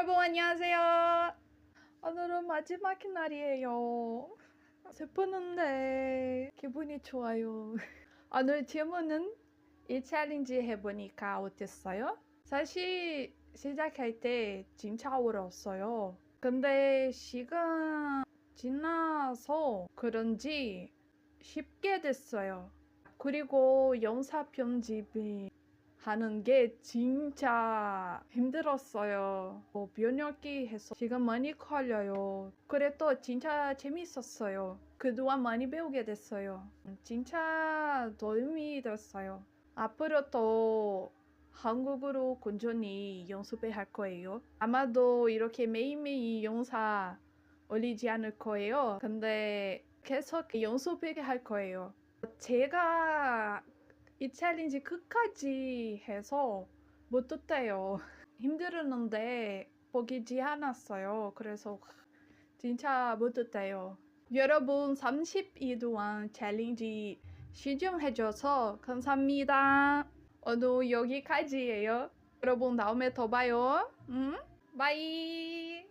여러분 안녕하세요. 오늘은 마지막 날이에요. 슬프는데 기분이 좋아요. 오늘 질문은 이 챌린지 해보니까 어땠어요? 사실 시작할 때 진짜 어려웠어요. 근데 시간 지나서 그런지 쉽게 됐어요. 그리고 영상 편집이 하는 게 진짜 힘들었어요. 뭐 번역기 해서 시간 많이 걸려요. 그래도 진짜 재밌었어요. 그동안 많이 배우게 됐어요. 진짜 도움이 됐어요. 앞으로도 한국어로 꾸준히 연습을 할 거예요. 아마도 이렇게 매일매일 영상 올리지 않을 거예요. 근데 계속 연습을 할 거예요. 제가 이 챌린지 끝까지 해서 못 했대요. 힘들었는데 포기지 않았어요. 그래서 진짜 못 했대요. 여러분 30일 동안 챌린지 시청해줘서 감사합니다. 오늘 여기까지예요. 여러분 다음에 더 봐요. 응? 바이.